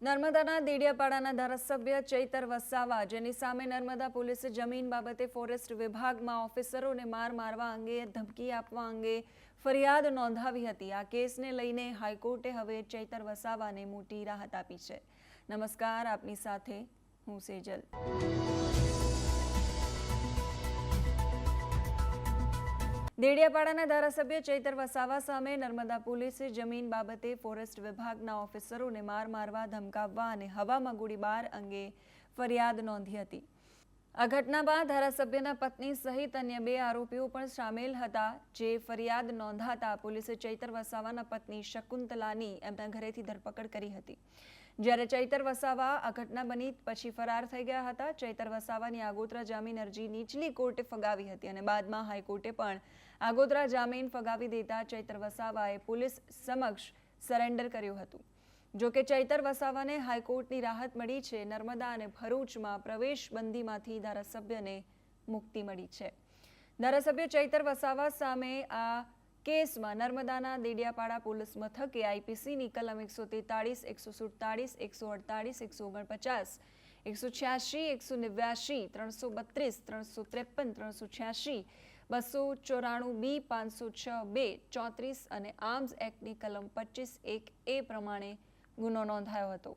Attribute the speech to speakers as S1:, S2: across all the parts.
S1: નર્મદાના દેડિયાપાડાના ધારાસભ્ય ચૈતર વસાવા, જેની સામે નર્મદા પોલીસે જમીન બાબતે ફોરેસ્ટ વિભાગમાં ઓફિસરોને માર મારવા અંગે, ધમકી આપવા અંગે ફરિયાદ નોંધાવી હતી. આ કેસને લઈને હાઈકોર્ટે હવે ચૈતર વસાવાને મોટી રાહત આપી છે. નમસ્કાર, આપની સાથે હું સેજલ. દેડિયાપાડાના ધારાસભ્ય ચૈતર વસાવા સામે નર્મદા પોલીસે જમીન બાબતે ફોરેસ્ટ વિભાગના ઓફિસરોને માર મારવા, ધમકાવવા અને હવામાં ગોળીબાર અંગે ફરિયાદ નોંધી હતી. આ ઘટના બાદ ધારાસભ્યના પત્ની સહિત અન્ય બે આરોપીઓ પણ સામેલ હતા. જે ફરિયાદ નોંધાતા પોલીસે ચૈતર વસાવાના પત્ની શકુંતલાની એમના ઘરેથી ધરપકડ કરી હતી. જ્યારે ચૈતર વસાવા આ ઘટના બની પછી ફરાર થઈ ગયા હતા. ચૈતર વસાવાની આગોતરા જામીન અરજી નીચલી કોર્ટે ફગાવી હતી અને બાદમાં હાઈકોર્ટે પણ આગોતરા જામીન ફગાવી દેતા ચૈતર વસાવાએ પોલીસ સમક્ષ સરેન્ડર કર્યું હતું. જોકે ચૈતર વસાવાને હાઈકોર્ટની રાહત મળી છે, નર્મદા અને ભરૂચમાં પ્રવેશ બંધીમાંથી ધારાસભ્યને મુક્તિ મળી છે. ધારાસભ્ય ચૈતર વસાવા સામે આ કેસમાં નર્મદાના દેડિયાપાડા પોલીસ મથકે આઈપીસીની કલમ એકસો તેતાળીસ, એકસો સુડતાળીસ, એકસો અડતાળીસ, એકસો ઓગણપચાસ એકસો છ્યાસી, એકસો નેવ્યાસી, ત્રણસો બત્રીસ, ત્રણસો ત્રેપન, ત્રણસો છ્યાસી, બસો ચોરાણું બી, પાંચસો છ બે, ચોત્રીસ અને આર્મ્સ એક્ટની કલમ પચીસ એક એ પ્રમાણે ગુનો નોંધાયો હતો.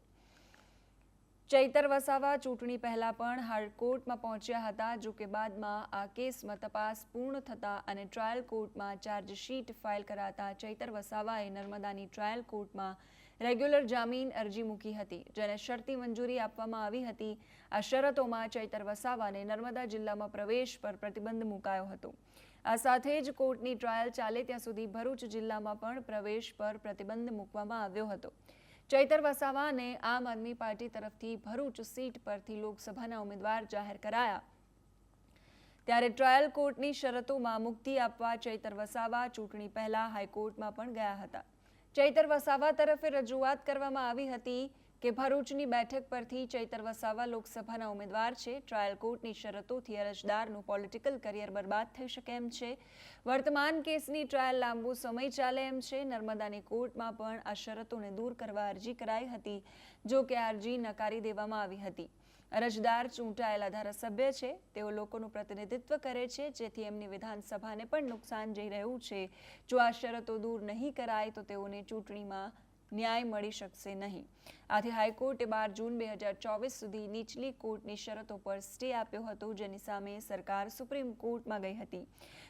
S1: ચૈતર વસાવા ચૂંટણી પહેલા પણ હાઈકોર્ટમાં પહોંચ્યા હતા, જો કે બાદમાં આ કેસમાં તપાસ પૂર્ણ થતા અને ટ્રાયલ કોર્ટમાં ચાર્જશીટ ફાઇલ કરાતા ચૈતર વસાવાએ નર્મદાની ટ્રાયલ કોર્ટમાં રેગ્યુલર જામીન અરજી મૂકી હતી, જેને શરતી મંજૂરી આપવામાં આવી હતી. આ શરતોમાં ચૈતર વસાવાને નર્મદા જિલ્લામાં પ્રવેશ પર પ્રતિબંધ મુકાયો હતો. આ સાથે જ કોર્ટની ટ્રાયલ ચાલે ત્યાં સુધી ભરૂચ જિલ્લામાં પણ પ્રવેશ પર પ્રતિબંધ મૂકવામાં આવ્યો હતો. ચૈતર વસાવા અને આમ આદમી પાર્ટી તરફથી ભરૂચ સીટ પરથી લોકસભાના ઉમેદવાર જાહેર કરાયા. ત્યારે ટ્રાયલ કોર્ટની શરતોમાં મુક્તિ આપવા ચૈતર વસાવા ચૂંટણી પહેલા હાઈકોર્ટમાં પણ ગયા હતા. ચૈતર વસાવા તરફે રજૂઆત કરવામાં આવી હતી કે ભરૂચની બેઠક પરથી ચૈતર વસાવા લોકસભાના ઉમેદવાર છે. ટ્રાયલ કોર્ટની શરતોથી અરજદારનું પોલિટિકલ કરિયર બરબાદ થઈ શકે એમ છે. વર્તમાન કેસની ટ્રાયલ લાંબો સમય ચાલે એમ છે. નર્મદાની કોર્ટમાં પણ આ શરતોને દૂર કરવા અરજી કરાઈ હતી, જો કે અરજી નકારી દેવામાં આવી હતી. અરજદાર ચૂંટાયેલા ધારાસભ્ય છે. તેઓ લોકોનું પ્રતિનિધિત્વ કરે છે. જેથી એમની વિધાનસભાને પણ નુકસાન જઈ રહ્યું છે. જો આ શરતો દૂર નહીં કરાય તો તેઓને ચૂંટણીમાં ન્યાય મળી શકશે નહીં. આથી હાઈકોર્ટે બાર જૂન બે હજાર ચોવીસ સુધી નીચલી કોર્ટની શરતો પર સ્ટે આપ્યો હતો, જેની સામે સરકાર સુપ્રીમ કોર્ટમાં ગઈ હતી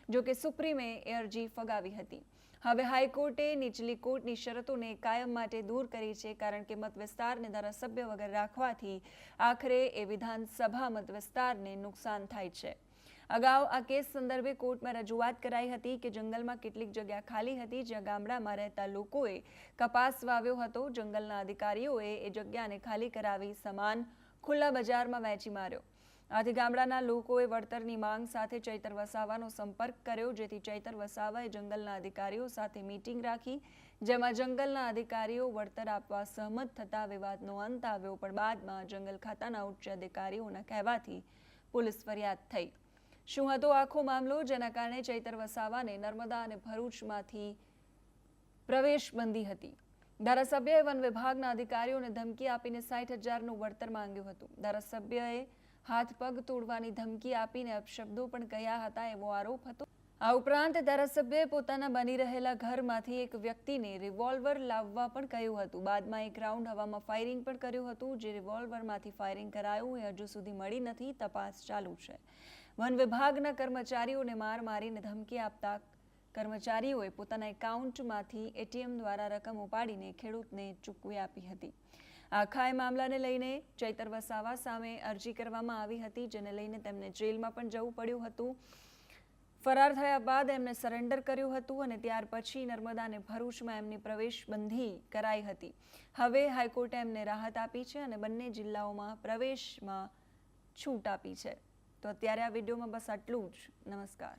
S1: જોકે સુપ્રીમે એ અરજી ફગાવી હતી. હવે હાઈકોર્ટે નીચલી કોર્ટની શરતોને કાયમ માટે દૂર કરી છે, કારણ કે મતવિસ્તારને ધારાસભ્ય વગર રાખવાથી આખરે એ વિધાનસભા મતવિસ્તારને નુકસાન થાય છે. અગાઉ આ કેસ સંદર્ભે કોર્ટમાં રજૂઆત કરાઈ હતી કે જંગલમાં કેટલીક જગ્યા ખાલી હતી, જ્યાં ગામડામાં રહેતા લોકોએ કપાસ વાવ્યો હતો. જંગલના અધિકારીઓએ એ જગ્યાને ખાલી કરાવી સમાન ખુલ્લા બજારમાં વહેંચી માર્યો. આથી ગામડાના લોકોએ વળતરની માંગ સાથે ચૈતર વસાવાનો સંપર્ક કર્યો, જેથી ચૈતર વસાવાએ જંગલના અધિકારીઓ સાથે મીટિંગ રાખી, જેમાં જંગલના અધિકારીઓ વળતર આપવા સહમત થતા વિવાદનો અંત આવ્યો. પણ બાદમાં જંગલ ખાતાના ઉચ્ચ અધિકારીઓના કહેવાથી પોલીસ ફરિયાદ થઈ. શું હતો આખો મામલો? જેના કારણે ચૈતર વસાવાને નર્મદા અને ભરૂચમાંથી પ્રવેશ બંધી હતી. ધારાસભ્યએ વન વિભાગના અધિકારીઓને ધમકી આપીને સાઠ હજારનું વળતર માંગ્યું હતું. ધારાસભ્યએ હાથ પગ તોડવાની ધમકી આપીને અપશબ્દો પણ કહ્યા હતા એવો આરોપ હતો. આ ઉપરાંત ધારાસભ્યએ પોતાના બની રહેલા ઘરમાંથી એક વ્યક્તિને રિવોલ્વર લાવવા પણ કહ્યું હતું. બાદમાં એક રાઉન્ડ હવામાં ફાયરિંગ પણ કર્યું હતું, જે રિવોલ્વરમાંથી ફાયરિંગ કરાયું, એ હજુ સુધી મળી નથી, તપાસ ચાલુ છે. વન વિભાગના કર્મચારીઓને માર મારીને ધમકી આપતા કર્મચારીઓએ પોતાના એકાઉન્ટમાંથી એટીએમ દ્વારા રકમ ઉપાડીને ખેડૂતને ચૂકવી આપી હતી. આખા એ મામલાને લઈને ચૈતર વસાવા સામે અરજી કરવામાં આવી હતી, જેને લઈને તેમને જેલમાં પણ જવું પડ્યું હતું. ફરાર થયા બાદ એમને સરેન્ડર કર્યું હતું અને ત્યાર પછી નર્મદા અને ભરૂચમાં એમની પ્રવેશ બંધી કરાઈ હતી. હવે હાઈકોર્ટે એમને રાહત આપી છે અને બંને જિલ્લાઓમાં પ્રવેશમાં છૂટ આપી છે. તો અત્યારે આ વિડીયોમાં બસ આટલું જ. નમસ્કાર.